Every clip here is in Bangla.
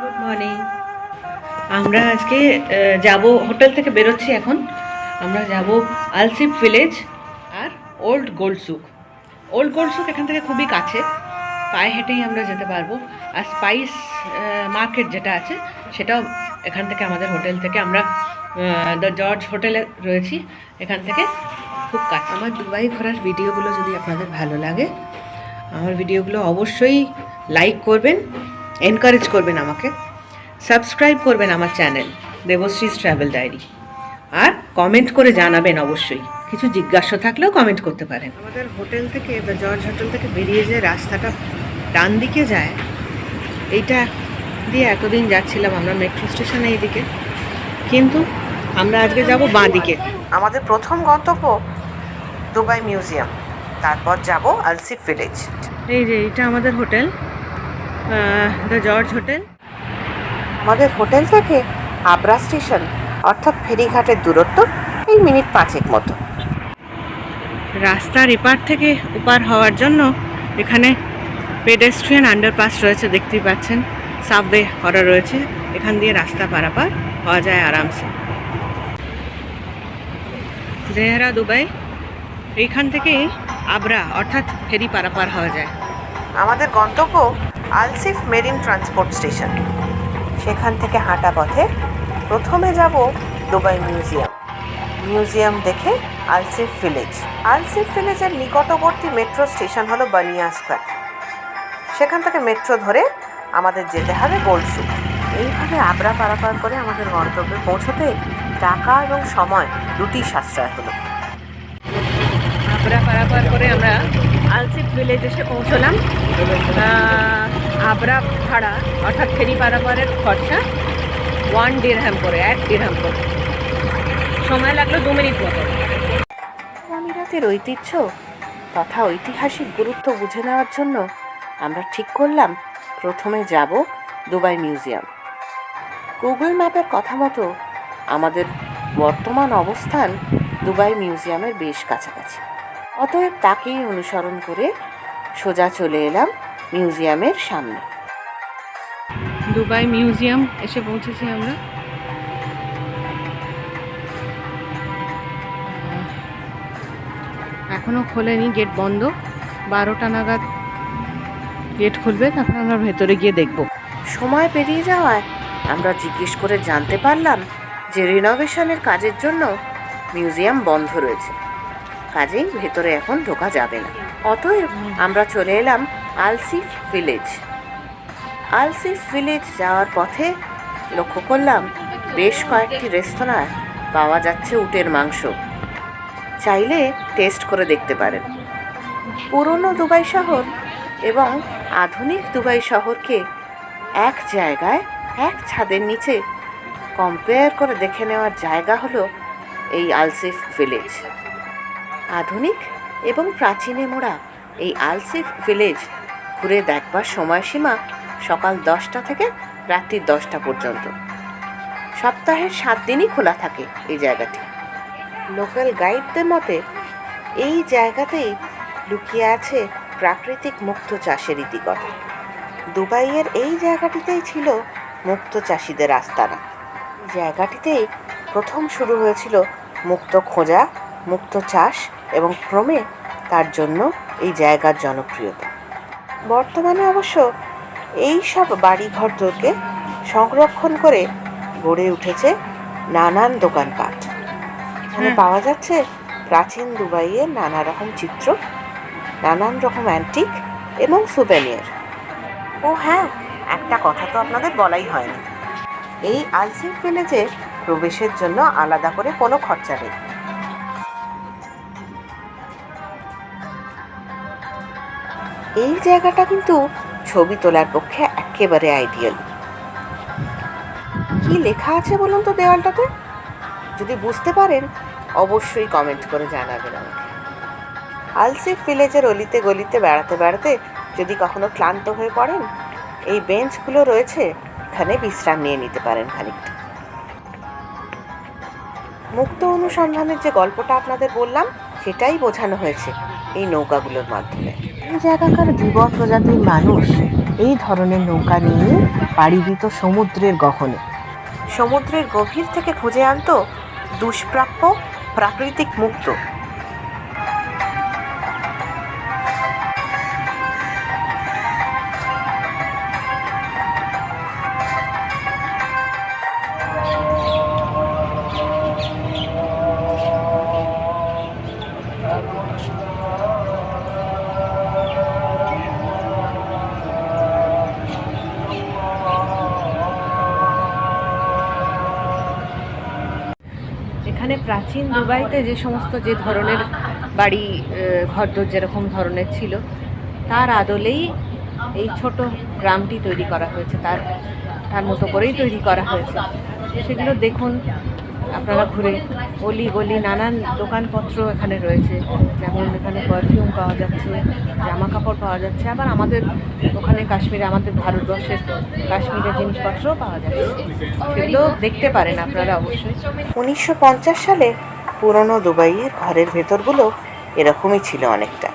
গুড মর্নিং আমরা আজকে যাব, হোটেল থেকে বেরোচ্ছি এখন। আমরা যাব আলসিপ ভিলেজ আর old Gold Souk old Gold Souk এখান থেকে খুবই কাছে। পায়ে হেঁটেই আমরা যেতে পারব। আর স্পাইস মার্কেট যেটা আছে, সেটাও এখান থেকে আমাদের হোটেল থেকে আমরা দ্য জর্জ হোটেলে রয়েছি। এখান থেকে খুব কাছে। আমার দুবাই ঘোরার ভিডিওগুলো যদি আপনাদের ভালো লাগে, আমার ভিডিওগুলো অবশ্যই লাইক করবেন। এনকারেজ করবেন আমাকে। সাবস্ক্রাইব করবেন আমার চ্যানেল দেবশ্রীস ট্রাভেল ডায়েরি আর কমেন্ট করে জানাবেন অবশ্যই। কিছু জিজ্ঞাসা থাকলেও কমেন্ট করতে পারেন। আমাদের হোটেল থেকে দ্য জর্জ হোটেল থেকে বেরিয়ে যে রাস্তাটা ডান দিকে যায় এইটা দিয়ে এতদিন যাচ্ছিলাম আমরা মেট্রো স্টেশনে এইদিকে। কিন্তু আমরা আজকে যাব বাঁ দিকে। আমাদের প্রথম গন্তব্য দুবাই মিউজিয়াম। তারপর যাব আলসিফ ভিলেজ। এই যে এটা আমাদের হোটেল। দ্য জর্জ হোটেল আমাদের হোটেল থেকে আবরা স্টেশন অর্থাৎ ফেরিঘাটের দূরত্ব এই মিনিট পাঁচেক মতো। রাস্তার এপার থেকে ওপার হওয়ার জন্য এখানে পেডেস্ট্রিয়ান আন্ডারপাস রয়েছে দেখতেই পাচ্ছেন। সাবওয়ে করা রয়েছে এখান দিয়ে রাস্তা পারাপার হওয়া যায় আরামসে। দেহরা দুবাই এইখান থেকেই আবরা অর্থাৎ ফেরি পারাপার হওয়া যায়। আমাদের গন্তব্য আলসিফ মেরিন ট্রান্সপোর্ট স্টেশন। সেখান থেকে হাঁটা পথে প্রথমে যাব দুবাই মিউজিয়াম। মিউজিয়াম দেখে আলসিফ ভিলেজ। আলসিফ ভিলেজের নিকটবর্তী মেট্রো স্টেশন হলো বানিয়া স্কোয়ার। সেখান থেকে মেট্রো ধরে আমাদের যেতে হবে গোলসুক এইভাবে আবরা পারাপার করে আমাদের গন্তব্যে পৌঁছতে টাকা এবং সময় দুটি সাশ্রয় হলো। আবরা পারাপার করে আমরা আলসিফ ভিলেজ এসে পৌঁছলাম। আবরা ভাড়া, অর্থাৎ ফেরি পারাপারের খরচা ওয়ান ডিরহাম করে, এক ডিরহাম করে। সময় লাগল দু মিনিট মতো। আমিরাতের ঐতিহ্য তথা ঐতিহাসিক গুরুত্ব বুঝে নেওয়ার জন্য আমরা ঠিক করলাম, প্রথমে যাব দুবাই মিউজিয়াম। গুগল ম্যাপের কথা মতো আমাদের বর্তমান অবস্থান দুবাই মিউজিয়ামের বেশ কাছাকাছি। অতএব তাকেই অনুসরণ করে সোজা চলে এলাম মিউজিয়ামের সামনে। দুবাই মিউজিয়াম এসে পৌঁছেছি আমরা। এখনও খোলেনি গেট বন্ধ। বারোটা নাগাদ গেট খুলবে তারপর আমরা ভেতরে গিয়ে দেখব। সময় পেরিয়ে যাওয়ায় আমরা জিজ্ঞেস করে জানতে পারলাম যে রিনোভেশনের কাজের জন্য মিউজিয়াম বন্ধ রয়েছে। কাজেই ভেতরে এখন ঢোকা যাবে না। অতএব আমরা চলে এলাম আলসিফ ভিলেজ। আলসিফ ভিলেজ যাওয়ার পথে লক্ষ্য করলাম বেশ কয়েকটি রেস্তোরাঁয় পাওয়া যাচ্ছে উটের মাংস। চাইলে টেস্ট করে দেখতে পারেন। পুরনো দুবাই শহর এবং আধুনিক দুবাই শহরকে এক জায়গায়, এক ছাদের নিচে কম্পেয়ার করে দেখে নেওয়ার জায়গা হলো এই আলসিফ ভিলেজ। আধুনিক এবং প্রাচীনে মোড়া এই আলসিফ ভিলেজ ঘুরে দেখবার সময়সীমা সকাল দশটা থেকে রাত্রি দশটা পর্যন্ত। সপ্তাহের সাত দিনই খোলা থাকে এই জায়গাটি। লোকাল গাইডদের মতে, এই জায়গাতেই লুকিয়ে আছে প্রাকৃতিক মুক্ত চাষের ইতিকথা। দুবাইয়ের এই জায়গাটিতেই ছিল মুক্ত চাষিদের আস্তানা। জায়গাটিতেই প্রথম শুরু হয়েছিল মুক্ত খোঁজা, মুক্ত চাষ এবং ক্রমে তার জন্য এই জায়গার জনপ্রিয়তা। বর্তমানে অবশ্য এই সব বাড়িঘরদেরকে সংরক্ষণ করে গড়ে উঠেছে নানান দোকানপাট। এখানে পাওয়া যাচ্ছে প্রাচীন দুবাইয়ের নানা রকম চিত্র নানান রকম অ্যান্টিক এবং সুভেনিয়ার ও হ্যাঁ একটা কথা তো আপনাদের বলাই হয়নি। এই আলসিফ ভিলেজে প্রবেশের জন্য আলাদা করে কোনো খরচা নেই। এই জায়গাটা কিন্তু ছবি তোলার পক্ষে একেবারে আইডিয়াল কি লেখা আছে বলুন তো দেওয়ালটাতে? যদি বুঝতে পারেন, অবশ্যই কমেন্ট করে জানাবেন আমাকে। আলসিফ ভিলেজের অলিতে গলিতে বেড়াতে বেড়াতে যদি কখনো ক্লান্ত হয়ে পড়েন, এই বেঞ্চগুলো রয়েছে, এখানে বিশ্রাম নিয়ে নিতে পারেন খানিকটা। মুক্ত অনুসন্ধানের যে গল্পটা আপনাদের বললাম, সেটাই বোঝানো হয়েছে। এই নৌকাগুলোর মাধ্যমে। এই জায়গাকার যুব প্রজাতির মানুষ এই ধরনের নৌকা নিয়ে পাড়ি দিত সমুদ্রের গহনে। সমুদ্রের গভীর থেকে খুঁজে আনত দুষ্প্রাপ্য প্রাকৃতিক মুক্ত। প্রাচীন দুবাইতে যে সমস্ত যে ধরনের বাড়ি ঘরদোর যেরকম ধরনের ছিল, তার আদলেই এই ছোট গ্রামটি তৈরি করা হয়েছে, তার তার মতো করেই তৈরি করা হয়েছে। সেগুলো দেখুন আপনারা ঘুরে অলি গলি নানান দোকানপত্র এখানে রয়েছে। যেমন এখানে পারফিউম পাওয়া যাচ্ছে জামা কাপড় পাওয়া যাচ্ছে, আবার আমাদের ওখানে কাশ্মীরে, আমাদের ভারতবর্ষের কাশ্মীরের জিনিসপত্রও পাওয়া যাচ্ছে। সেগুলো দেখতে পারেন আপনারা অবশ্যই। উনিশশো পঞ্চাশ সালে পুরনো দুবাইয়ের ঘরের ভেতরগুলো এরকমই ছিল অনেকটা।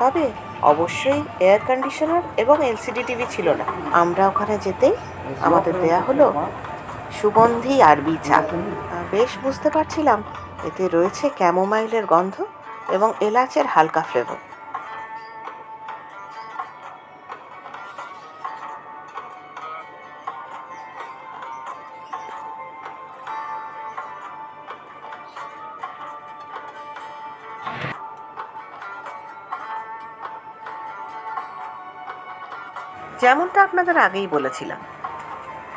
তবে অবশ্যই এয়ার কন্ডিশনার এবং এলসিডি টিভি ছিল না। আমরা ওখানে যেতেই আমাদের দেয়া হলো সুগন্ধি আরবি চা বেশ বুঝতে পারছিলাম, এতে রয়েছে ক্যামোমাইলের গন্ধ এবং এলাচের হালকা ফ্লেভার যেমনটা আপনাদের আগেই বলেছিলাম,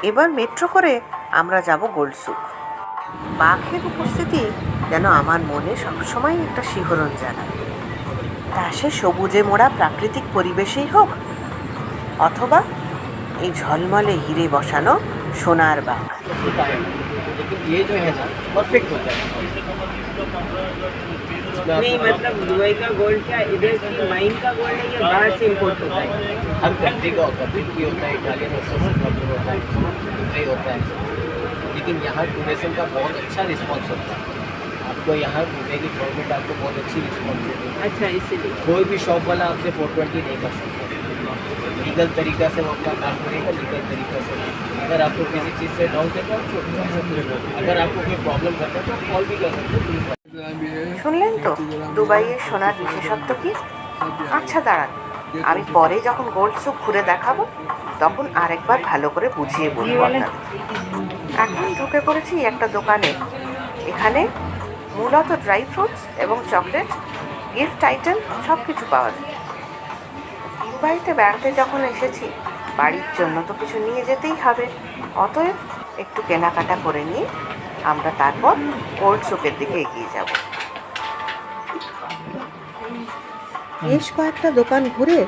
এবার মেট্রো করে আমরা যাব গোলসুক বাঘের উপস্থিতি যেন আমার মনে সবসময় একটা শিহরণ জানায় তা সে সবুজে মোড়া প্রাকৃতিক পরিবেশেই হোক অথবা এই ঝলমলে হিরে বসানো সোনার বাঘ लेकिन ये जो है ना परफेक्ट होता है इसमें नहीं आपको मतलब दुबई का गोल्ड क्या इधर की माइन का गोल्ड है या बाहर से इम्पोर्ट होता है हर कंट्री का होता है तुर्की होता है इटालियन होता है लेकिन यहाँ टूरिज्म का बहुत अच्छा रिस्पॉन्स होता है आपको यहाँ दुबई की गवर्नमेंट आपको बहुत अच्छी रिस्पॉन्स देती है अच्छा इसीलिए कोई भी शॉप वाला आपसे फोर ट्वेंटी नहीं कर सकता लीगल तरीका से वो अपना काम करेगा लीगल तरीका से अगर आपको किसी चीज़ से डाउट है तो आप छोड़ सकते हो अगर आपको कोई प्रॉब्लम करता है तो आप कॉल भी कर सकते हो पुलिस শুনলেন তো দুবাইয়ের সোনার বিশেষত্ব কি আচ্ছা দাঁড়ান আমি পরে যখন গোল্ড সুপ ঘুরে দেখাবো তখন আরেকবার ভালো করে বুঝিয়ে বলব আপনাদের। এখন ঢুকে পড়েছি একটা দোকানে। এখানে মূলত ড্রাই ফ্রুটস এবং চকলেট গিফট আইটেম সব কিছু পাওয়া যায়। দুবাইতে বেড়াতে যখন এসেছি বাড়ির জন্য তো কিছু নিয়ে যেতেই হবে। অতএব একটু কেনাকাটা করে নিয়ে আমরা তারপর গোল্ড সুপের দিকে এগিয়ে যাব। বেশ কয়েকটা দোকান ঘুরে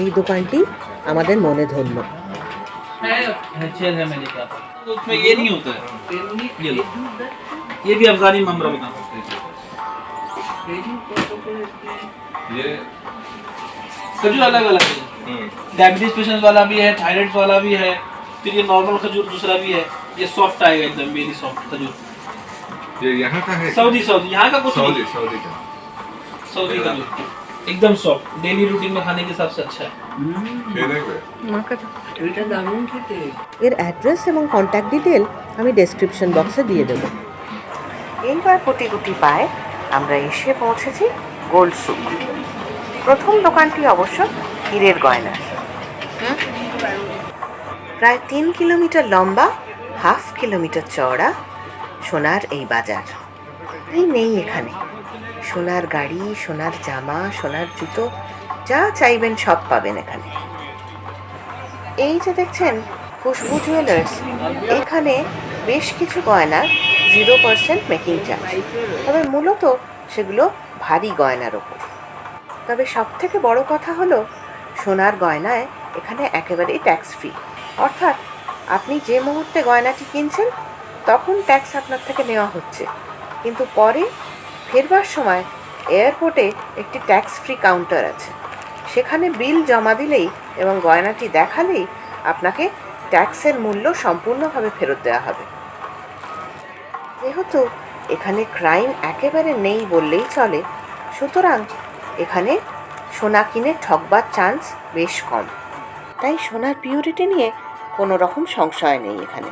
এই দোকানটি আমাদের মনে ধরল है छह है मैंने कहा तो उसमें ये नहीं होता है ये लो ये भी अफगानी ममरा बता ये खजूर अलग अलग है डायबिटीज पेशेंट वाला भी है थायराइड वाला भी है फिर ये नॉर्मल खजूर दूसरा भी है ये सॉफ्ट आएगा एकदम वेरी सॉफ्ट खजूर ये यहाँ का है सऊदी सऊदी यहाँ का कुछ सऊदी नहीं सऊदी का सऊदी खजूर एकदम सॉफ्ट डेली रूटीन में खाने के हिसाब से अच्छा है खेने पे এটা দারুণ খেতে এর অ্যাড্রেস এবং কন্ট্যাক্ট ডিটেল আমি ডেসক্রিপশন বক্সে দিয়ে দেবো এইবার গুটি গুটি পায়ে আমরা এসে পৌঁছেছি গোল্ড সুক প্রথম দোকানটি অবশ্য হীরের গয়না প্রায় তিন কিলোমিটার লম্বা হাফ কিলোমিটার চওড়া সোনার এই বাজার এই নেই এখানে সোনার গাড়ি, সোনার জামা, সোনার জুতো, যা চাইবেন সব পাবেন এখানে। এই যে দেখছেন, খুশবু জুয়েলার্স এখানে বেশ কিছু গয়নার জিরো পার্সেন্ট মেকিং চার্জ তবে মূলত সেগুলো ভারী গয়নার ওপর। তবে সব থেকে বড় কথা হলো, সোনার গয়নায় এখানে একেবারেই ট্যাক্স ফ্রি অর্থাৎ আপনি যে মুহূর্তে গয়নাটি কিনছেন, তখন ট্যাক্স আপনার থেকে নেওয়া হচ্ছে। কিন্তু পরে ফেরবার সময় এয়ারপোর্টে একটি ট্যাক্স ফ্রি কাউন্টার আছে। সেখানে বিল জমা দিলেই এবং গয়নাটি দেখালেই আপনাকে ট্যাক্সের মূল্য সম্পূর্ণভাবে ফেরত দেওয়া হবে। যেহেতু এখানে ক্রাইম একেবারে নেই বললেই চলে, সুতরাং এখানে সোনা কিনে ঠকবার চান্স বেশ কম। তাই সোনার পিউরিটি নিয়ে কোনো রকম সংশয় নেই এখানে।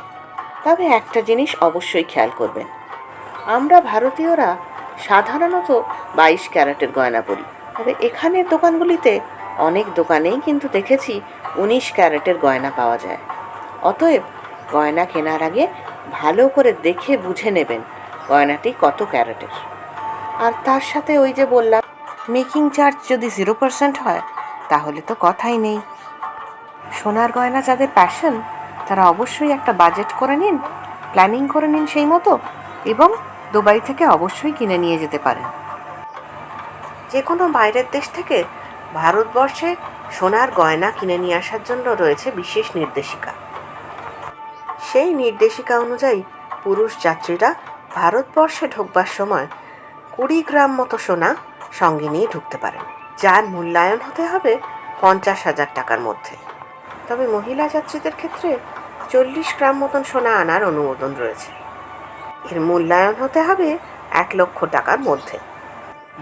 তবে একটা জিনিস অবশ্যই খেয়াল করবেন। আমরা ভারতীয়রা সাধারণত বাইশ ক্যারেটের গয়না পরি। তবে এখানের দোকানগুলিতে অনেক দোকানেই কিন্তু দেখেছি উনিশ ক্যারেটের গয়না পাওয়া যায়। অতএব গয়না কেনার আগে ভালো করে দেখে বুঝে নেবেন গয়নাটি কত ক্যারেটের। আর তার সাথে ওই যে বললাম, মেকিং চার্জ যদি জিরো পার্সেন্ট হয়, তাহলে তো কথাই নেই। সোনার গয়না যাদের প্যাশন তারা অবশ্যই একটা বাজেট করে নিন প্ল্যানিং করে নিন সেই মতো, এবং দুবাই থেকে অবশ্যই কিনে নিয়ে যেতে পারেন। যে কোনো বাইরের দেশ থেকে ভারতবর্ষে সোনার গয়না কিনে নিয়ে আসার জন্য রয়েছে বিশেষ নির্দেশিকা। সেই নির্দেশিকা অনুযায়ী পুরুষ যাত্রীরা ভারতবর্ষে ঢুকবার সময় কুড়ি গ্রাম মতো সোনা সঙ্গে নিয়ে ঢুকতে পারেন, যার মূল্যায়ন হতে হবে পঞ্চাশ হাজার টাকার মধ্যে। তবে মহিলা যাত্রীদের ক্ষেত্রে চল্লিশ গ্রাম মতন সোনা আনার অনুমোদন রয়েছে। এর মূল্যায়ন হতে হবে এক লক্ষ টাকার মধ্যে।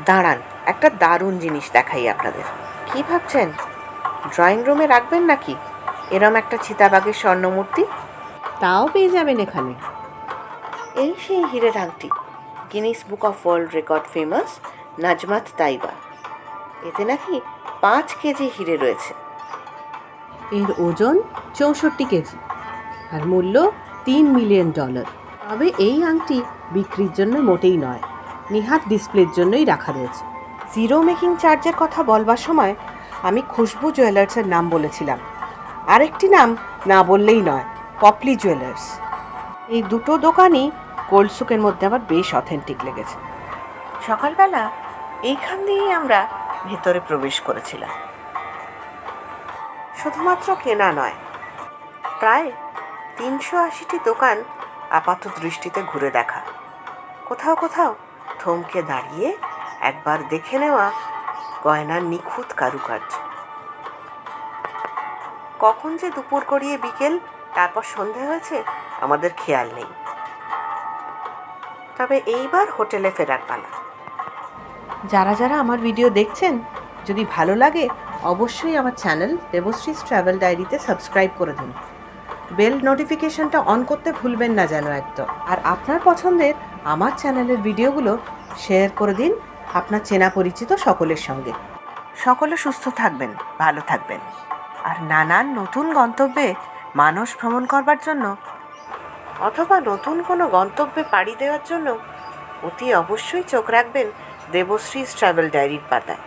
দাঁড়ান একটা দারুণ জিনিস দেখাই আপনাদের। কি ভাবছেন? ড্রয়িং রুমে রাখবেন নাকি? এরম একটা চিতাবাগের স্বর্ণমূর্তি? তাও পেয়ে যাবেন এখানে। এই সেই হীরের আংটি। Guinness Book of World Record famous Najmat Taiba. এতে নাকি পাঁচ কেজি হিরে রয়েছে। এর ওজন চৌষট্টি কেজি। আর মূল্য তিন মিলিয়ন ডলার। তবে এই আংটি বিক্রির জন্য মোটেই নয়। নিহাত ডিসপ্লের জন্যই রাখা রয়েছে। জিরো মেকিং চার্জের কথা বলবার সময় আমি খুশবু জুয়েলার্সের নাম বলেছিলাম। আরেকটি নাম না বললেই নয়, পপলি জুয়েলার্স। এই দুটো দোকানই গোল্ডসুকের মধ্যে আমার বেশ অথেন্টিক লেগেছে। সকালবেলা এইখান দিয়েই আমরা ভেতরে প্রবেশ করেছিলাম। শুধুমাত্র কেনা নয়, প্রায় তিনশো আশিটি দোকান আপাত দৃষ্টিতে ঘুরে দেখা। কোথাও কোথাও থমকে দাঁড়িয়ে একবার দেখে নেওয়া গয়নার নিখুঁত কারুকার্য। কখন যে দুপুর গড়িয়ে বিকেল, তারপর সন্ধে হয়েছে, আমাদের খেয়াল নেই। তবে এইবার হোটেলে ফেরার পালা। যারা যারা আমার ভিডিও দেখছেন, যদি ভালো লাগে, অবশ্যই আমার চ্যানেল দেবশ্রীস ট্রাভেল ডায়েরিতে সাবস্ক্রাইব করে দিন। বেল নোটিফিকেশনটা অন করতে ভুলবেন না যেন একদম। আর আপনার পছন্দের আমার চ্যানেলের ভিডিওগুলো শেয়ার করে দিন আপনার চেনা পরিচিত সকলের সঙ্গে। সকলে সুস্থ থাকবেন, ভালো থাকবেন। আর নানান নতুন গন্তব্যে মানুষ ভ্রমণ করবার জন্য অথবা নতুন কোনো গন্তব্যে পাড়ি দেওয়ার জন্য অতি অবশ্যই চোখ রাখবেন দেবশ্রীস ট্রাভেল ডায়েরির পাতায়।